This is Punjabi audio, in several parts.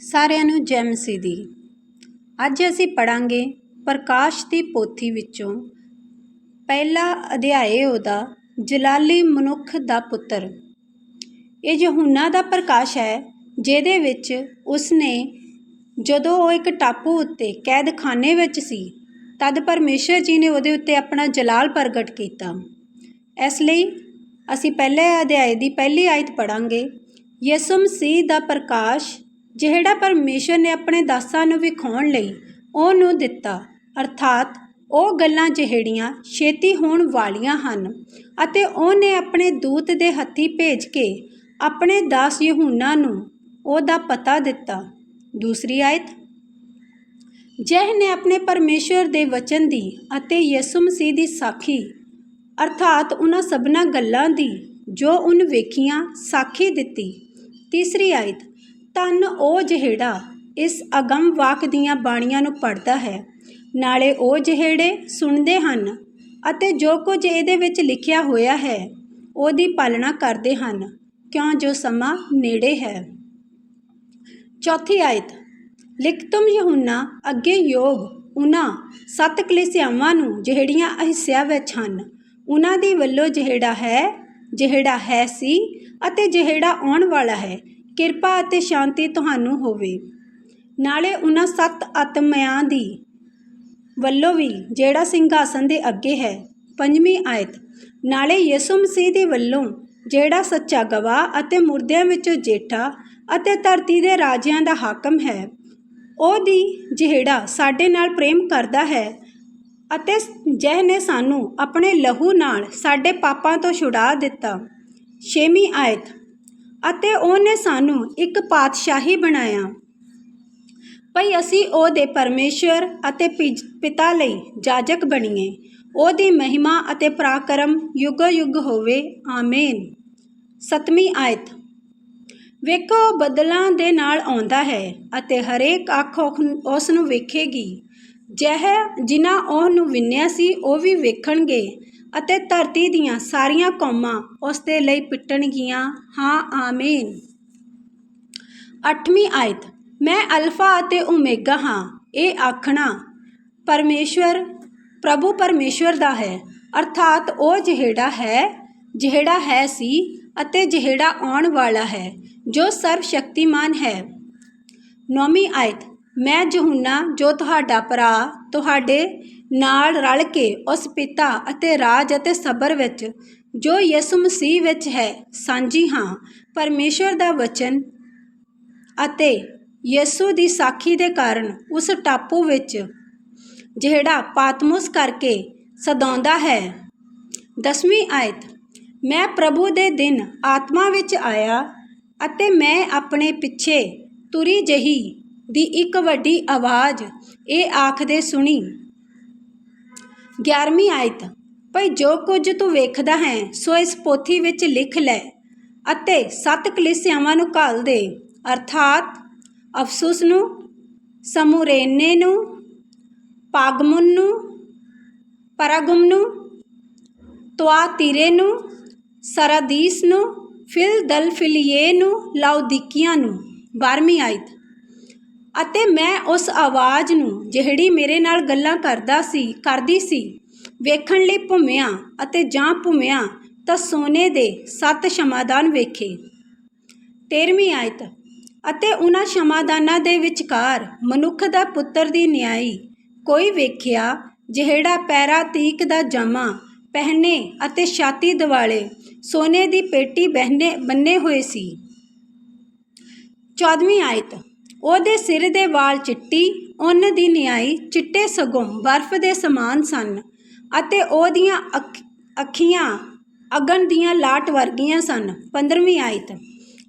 ਸਾਰਿਆਂ ਨੂੰ ਜੈ ਮਸੀਹ ਦੀ। ਅੱਜ ਅਸੀਂ ਪੜਾਂਗੇ ਪ੍ਰਕਾਸ਼ ਦੀ ਪੋਥੀ ਵਿੱਚੋਂ ਪਹਿਲਾ ਅਧਿਆਏ ਉਹਦਾ, ਜਲਾਲੀ ਮਨੁੱਖ ਦਾ ਪੁੱਤਰ। ਇਹ ਯਹੂਨਾ ਦਾ ਪ੍ਰਕਾਸ਼ ਹੈ, ਜਿਹਦੇ ਵਿੱਚ ਉਸਨੇ ਜਦੋਂ ਉਹ ਇੱਕ ਟਾਪੂ ਉੱਤੇ ਕੈਦਖਾਨੇ ਵਿੱਚ ਸੀ, ਤਦ ਪਰਮੇਸ਼ਰ ਜੀ ਨੇ ਉਹਦੇ ਉੱਤੇ ਆਪਣਾ ਜਲਾਲ ਪ੍ਰਗਟ ਕੀਤਾ। ਇਸ ਲਈ ਅਸੀਂ ਪਹਿਲੇ ਅਧਿਆਏ ਦੀ ਪਹਿਲੀ ਆਇਤ ਪੜਾਂਗੇ ਯਿਸੂ ਮਸੀਹ ਦਾ ਪ੍ਰਕਾਸ਼ ਜਿਹੜਾ ਪਰਮੇਸ਼ਰ ਨੇ ਆਪਣੇ ਦਾਸਾਂ ਨੂੰ ਵਿਖਾਉਣ ਲਈ ਉਹਨੂੰ ਦਿੱਤਾ, ਅਰਥਾਤ ਉਹ ਗੱਲਾਂ ਜਿਹੜੀਆਂ ਛੇਤੀ ਹੋਣ ਵਾਲੀਆਂ ਹਨ ਅਤੇ ਉਹਨੇ ਆਪਣੇ ਦੂਤ ਦੇ ਹੱਥੀ ਭੇਜ ਕੇ ਆਪਣੇ ਦਾਸ ਯਹੂਨਾ ਨੂੰ ਉਹਦਾ ਪਤਾ ਦਿੱਤਾ। ਦੂਸਰੀ ਆਇਤ, ਜਿਹ ਨੇ ਆਪਣੇ ਪਰਮੇਸ਼ਰ ਦੇ ਵਚਨ ਦੀ ਅਤੇ ਯਿਸੂ ਮਸੀਹ ਦੀ ਸਾਖੀ, ਅਰਥਾਤ ਉਹਨਾਂ ਸਭਨਾ ਗੱਲਾਂ ਦੀ ਜੋ ਉਹਨ ਵੇਖੀਆਂ, ਸਾਖੀ ਦਿੱਤੀ। ਤੀਸਰੀ ਆਇਤ ਤਨ ਉਹ ਜਿਹੜਾ ਇਸ ਅਗੰਮ ਵਾਕ ਦੀਆਂ ਬਾਣੀਆਂ ਨੂੰ ਪੜ੍ਹਦਾ ਹੈ। ਨਾਲੇ ਉਹ ਜਿਹੜੇ ਸੁਣਦੇ ਹਨ ਅਤੇ ਜੋ ਕੁਝ ਇਹਦੇ ਵਿੱਚ ਲਿਖਿਆ ਹੋਇਆ ਹੈ, ਉਹਦੀ ਪਾਲਣਾ ਕਰਦੇ ਹਨ। ਕਿਉਂ ਜੋ ਸਮਾਂ ਨੇੜੇ ਹੈ। ਚੌਥੀ ਆਇਤ ਲਿਖਤਮ ਯਹੂਨਾ, ਅੱਗੇ ਯੋਗ ਉਹਨਾਂ ਸੱਤ ਕਲੀਸਿਆਵਾਂ ਨੂੰ ਜਿਹੜੀਆਂ ਹਿੱਸਿਆਂ ਵਿੱਚ ਹਨ ਉਹਨਾਂ ਦੀ ਵੱਲੋਂ ਜਿਹੜਾ ਹੈ ਜਿਹੜਾ ਹੈ ਸੀ ਅਤੇ ਜਿਹੜਾ ਆਉਣ ਵਾਲਾ ਹੈ ਕਿਰਪਾ ਅਤੇ ਸ਼ਾਂਤੀ ਤੁਹਾਨੂੰ ਹੋਵੇ। ਨਾਲੇ ਉਹਨਾਂ ਸੱਤ ਆਤਮਿਆਂ ਦੀ ਵੱਲੋਂ ਵੀ ਜਿਹੜਾ ਸਿੰਘਾਸਨ ਦੇ ਅੱਗੇ ਹੈ, ਪੰਜਵੀਂ ਆਇਤ, ਨਾਲੇ ਯਿਸੂ ਮਸੀਹ ਦੇ ਵੱਲੋਂ ਜਿਹੜਾ ਸੱਚਾ ਗਵਾਹ ਅਤੇ ਮੁਰਦਿਆਂ ਵਿੱਚੋਂ ਜੇਠਾ ਅਤੇ ਧਰਤੀ ਦੇ ਰਾਜਿਆਂ ਦਾ ਹਾਕਮ ਹੈ, ਉਹ ਦੀ ਜਿਹੜਾ ਸਾਡੇ ਨਾਲ ਪ੍ਰੇਮ ਕਰਦਾ ਹੈ ਅਤੇ ਜਿਹ ਨੇ ਸਾਨੂੰ ਆਪਣੇ ਲਹੂ ਨਾਲ ਸਾਡੇ ਪਾਪਾਂ ਤੋਂ ਛੁਡਾ ਦਿੱਤਾ। ਛੇਵੀਂ ਆਇਤ ਅਤੇ ਉਹਨੇ ਸਾਨੂੰ ਇੱਕ ਪਾਤਸ਼ਾਹੀ ਬਣਾਇਆ। ਭਈ ਅਸੀਂ ਉਹਦੇ ਪਰਮੇਸ਼ਰ ਅਤੇ ਪਿਤਾ ਲਈ ਜਾਜਕ ਬਣੀਏ। ਉਹਦੀ ਮਹਿਮਾ ਅਤੇ ਪਰਾਕਰਮ ਯੁਗ ਯੁਗ ਹੋਵੇ। ਆਮੇਨ। ਸਤਵੀਂ ਆਇਤ। ਵੇਖੋ, ਬਦਲਾਂ ਦੇ ਨਾਲ ਆਉਂਦਾ ਹੈ ਅਤੇ ਹਰੇਕ ਅੱਖ ਉਸ ਨੂੰ ਵੇਖੇਗੀ। ਜਿਹ ਜਿਨ੍ਹਾਂ ਉਹਨੂੰ ਵਿੰਨਿਆ ਸੀ, ਉਹ ਵੀ ਵੇਖਣਗੇ ਅਤੇ ਧਰਤੀ ਦੀਆਂ ਸਾਰੀਆਂ ਕੌਮਾਂ ਉਸ ਦੇ ਲਈ ਪਿੱਟਣਗੀਆਂ। ਹਾਂ, ਆਮੀਨ। ਅੱਠਵੀਂ ਆਇਤ। ਮੈਂ ਅਲਫਾ ਅਤੇ ਓਮੇਗਾ ਹਾਂ, ਇਹ ਆਖਣਾ ਪਰਮੇਸ਼ਵਰ, ਪ੍ਰਭੂ ਪਰਮੇਸ਼ਵਰ ਦਾ ਹੈ। ਅਰਥਾਤ ਉਹ ਜਿਹੜਾ ਹੈ ਜਿਹੜਾ ਹੈ ਸੀ ਅਤੇ ਜਿਹੜਾ ਆਉਣ ਵਾਲਾ ਹੈ, ਜੋ ਸਰਵ ਸ਼ਕਤੀਮਾਨ ਹੈ। ਨੌਵੀਂ ਆਇਤ। ਮੈਂ ਯਹੂਨਾ ਜੋ ਤੁਹਾਡਾ ਭਰਾ ਤੁਹਾਡੇ ਨਾਲ ਰਲ ਕੇ ਉਸ ਪਿਤਾ ਅਤੇ ਰਾਜ ਅਤੇ ਸਬਰ ਵਿੱਚ, ਜੋ ਯਿਸੂ ਮਸੀਹ ਵਿੱਚ ਹੈ, ਸਾਂਝੀ ਹਾਂ। ਪਰਮੇਸ਼ਰ ਦਾ ਵਚਨ ਅਤੇ ਯਿਸੂ ਦੀ ਸਾਖੀ ਦੇ ਕਾਰਨ ਉਸ ਟਾਪੂ ਵਿੱਚ, ਜਿਹੜਾ ਪਾਤਮੋਸ ਕਰਕੇ ਸਦਾਉਂਦਾ ਹੈ। ਦਸਵੀਂ ਆਇਤ, ਮੈਂ ਪ੍ਰਭੂ ਦੇ ਦਿਨ ਆਤਮਾ ਵਿੱਚ ਆਇਆ ਅਤੇ ਮੈਂ ਆਪਣੇ ਪਿੱਛੇ ਤੁਰੀ ਜਹੀ। ਦੀ ਇੱਕ ਵੱਡੀ ਆਵਾਜ਼। ਇਹ ਆਖਦੇ ਸੁਣੀ 11ਵੀਂ ਆਇਤ, ਭਈ ਜੋ ਕੁਝ ਤੂੰ ਵੇਖਦਾ ਹੈ, ਸੋ ਇਸ ਪੋਥੀ ਵਿੱਚ ਲਿਖ ਲੈ ਅਤੇ ਸੱਤ ਕਲੀਸਿਆਵਾਂ ਨੂੰ ਘਾਲ ਦੇ। ਅਰਥਾਤ ਅਫਸੂਸ ਨੂੰ, ਸਮੂਰੇਨੇ ਨੂੰ, ਪਾਗਮੁਨ ਨੂੰ, ਪਰਾਗਮ ਨੂੰ, ਤੁਆਤੀਰੇ ਨੂੰ, ਸਰਾਦੀਸ ਨੂੰ, ਫਿਲਦਲਫਿਲੀਏ ਨੂੰ, ਲਾਉਦੀਕੀਆਂ ਨੂੰ। 12ਵੀਂ ਆਇਤ। ਅਤੇ ਮੈਂ ਉਸ ਆਵਾਜ਼ ਨੂੰ ਜਿਹੜੀ ਮੇਰੇ ਨਾਲ ਗੱਲਾਂ ਕਰਦਾ ਸੀ, ਕਰਦੀ ਸੀ, ਵੇਖਣ ਲਈ ਭੁੰਮਿਆ ਅਤੇ ਜਾਂ ਭੁੰਮਿਆ ਤਾਂ ਸੋਨੇ ਦੇ ਸੱਤ ਸ਼ਮਾਦਾਨ ਵੇਖੇ। 13ਵੀਂ ਆਇਤ। ਅਤੇ ਉਹਨਾਂ ਸ਼ਮਾਦਾਨਾਂ ਦੇ ਵਿਚਕਾਰ ਮਨੁੱਖ ਦਾ ਪੁੱਤਰ ਦੀ ਨਿਆਈ ਕੋਈ ਵੇਖਿਆ ਜਿਹੜਾ ਪੈਰਾ ਤੀਕ ਦਾ ਜਾਮਾ, ਪਹਿਨੇ ਅਤੇ ਛਾਤੀ ਦਿਵਾਲੇ ਸੋਨੇ ਦੀ ਪੇਟੀ ਬਹਿਨੇ ਬੰਨੇ ਹੋਏ ਸੀ। 14ਵੀਂ ਆਇਤ। ਉਹਦੇ ਸਿਰ ਦੇ ਵਾਲ ਚਿੱਟੀ ਉਹਨ ਦੀ ਨਿਆਈ, ਚਿੱਟੇ ਸਗੋਂ ਬਰਫ਼ ਦੇ ਸਮਾਨ ਸਨ ਅਤੇ ਉਹਦੀਆਂ ਅੱਖੀਆਂ ਅਗਨ ਦੀਆਂ ਲਾਟ ਵਰਗੀਆਂ ਸਨ 15ਵੀਂ ਆਇਤ।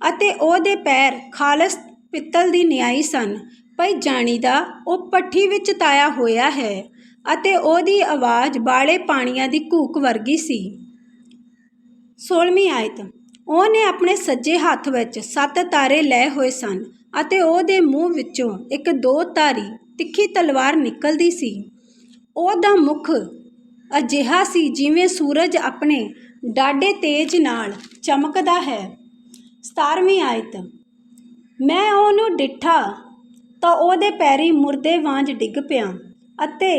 ਅਤੇ ਉਹਦੇ ਪੈਰ ਖਾਲਸ ਪਿੱਤਲ ਦੀ ਨਿਆਈ ਸਨ, ਭਈ ਜਾਣੀਦਾ ਉਹ ਪੱਠੀ ਵਿੱਚ ਤਾਇਆ ਹੋਇਆ ਹੈ ਅਤੇ ਉਹਦੀ ਆਵਾਜ਼ ਬਾਲੇ ਪਾਣੀਆਂ ਦੀ ਘੂਕ ਵਰਗੀ ਸੀ। 16ਵੀਂ ਆਇਤ, ਉਹਨੇ ਆਪਣੇ ਸੱਜੇ ਹੱਥ ਵਿੱਚ ਸੱਤ ਤਾਰੇ ਲਏ ਹੋਏ ਸਨ ਅਤੇ ਉਹਦੇ ਮੂੰਹ ਵਿੱਚੋਂ ਇੱਕ ਦੋ ਧਾਰੀ ਤਿੱਖੀ ਤਲਵਾਰ ਨਿਕਲਦੀ ਸੀ। ਉਹਦਾ ਮੁਖ ਅਜਿਹਾ ਸੀ ਜਿਵੇਂ ਸੂਰਜ ਆਪਣੇ ਡਾਢੇ ਤੇਜ ਨਾਲ ਚਮਕਦਾ ਹੈ। 17ਵੀਂ ਆਇਤ, ਮੈਂ ਉਹਨੂੰ ਡਿੱਠਾ ਤਾਂ ਉਹਦੇ ਪੈਰੀ ਮੁਰਦੇ ਵਾਂਝ ਡਿੱਗ ਪਿਆ ਅਤੇ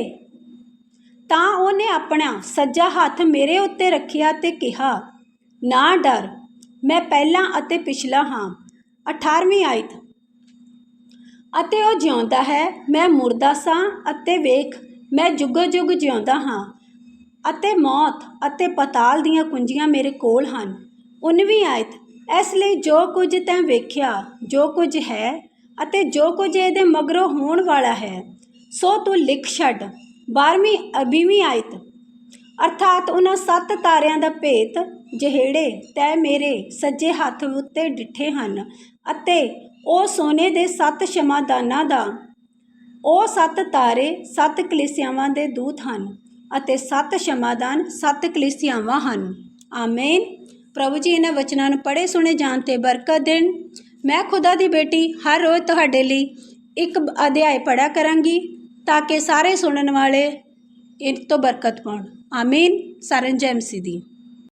ਤਾਂ ਉਹਨੇ ਆਪਣਾ ਸੱਜਾ ਹੱਥ ਮੇਰੇ ਉੱਤੇ ਰੱਖਿਆ ਤੇ ਕਿਹਾ, ਨਾ ਡਰ, ਮੈਂ ਪਹਿਲਾਂ ਅਤੇ ਪਿਛਲਾ ਹਾਂ। 18ਵੀਂ ਆਇਤ ਅਤੇ ਉਹ ਜਿਉਂਦਾ ਹੈ। ਮੈਂ ਮੁਰਦਾ ਸਾਂ ਅਤੇ ਵੇਖ, ਮੈਂ ਜੁਗੋ ਜੁਗ ਜਿਉਂਦਾ ਹਾਂ ਅਤੇ ਮੌਤ ਅਤੇ ਪਤਾਲ ਦੀਆਂ ਕੁੰਜੀਆਂ ਮੇਰੇ ਕੋਲ ਹਨ। 19ਵੀਂ ਆਇਤ, ਇਸ ਲਈ ਜੋ ਕੁਝ ਤੈਂ ਵੇਖਿਆ, ਜੋ ਕੁਝ ਹੈ ਅਤੇ ਜੋ ਕੁਝ ਇਹਦੇ ਮਗਰੋਂ ਹੋਣ ਵਾਲਾ ਹੈ, ਸੋ ਤੂੰ ਲਿਖ ਛੱਡ। 12ਵੀਂ ਅਬੀਵੀਂ ਆਇਤ, ਅਰਥਾਤ ਉਹਨਾਂ ਸੱਤ ਤਾਰਿਆਂ ਦਾ ਭੇਤ, ਜਿਹੜੇ ਤੈ ਮੇਰੇ ਸੱਜੇ ਹੱਥ ਉੱਤੇ ਡਿੱਠੇ ਹਨ ਅਤੇ ਉਹ ਸੋਨੇ ਦੇ ਸੱਤ ਸ਼ਮਾਦਾਨਾਂ ਦਾ। ਉਹ ਸੱਤ ਤਾਰੇ, ਸੱਤ ਕਲੀਸਿਆਵਾਂ ਦੇ ਦੂਤ ਹਨ ਅਤੇ ਸੱਤ ਸ਼ਮਾਦਾਨ ਸੱਤ ਕਲੀਸਿਆਵਾਂ ਹਨ। ਆਮੇਨ। ਪ੍ਰਭੂ ਜੀ, ਇਹਨਾਂ ਵਚਨਾਂ ਨੂੰ ਪੜ੍ਹੇ, ਸੁਣੇ, ਜਾਣ ਤੇ ਬਰਕਤ ਦੇਣ। ਮੈਂ ਖੁਦਾ ਦੀ ਬੇਟੀ ਹਰ ਰੋਜ਼ ਤੁਹਾਡੇ ਲਈ ਇੱਕ ਅਧਿਆਇ ਪੜ੍ਹਾ ਕਰਾਂਗੀ ਤਾਂ ਕਿ ਸਾਰੇ ਸੁਣਨ ਵਾਲੇ ਇਹ ਤੋਂ ਬਰਕਤ ਪਾਉਣ। ਆਮੀਨ। ਸਰਨਜੈਮ ਦੀ।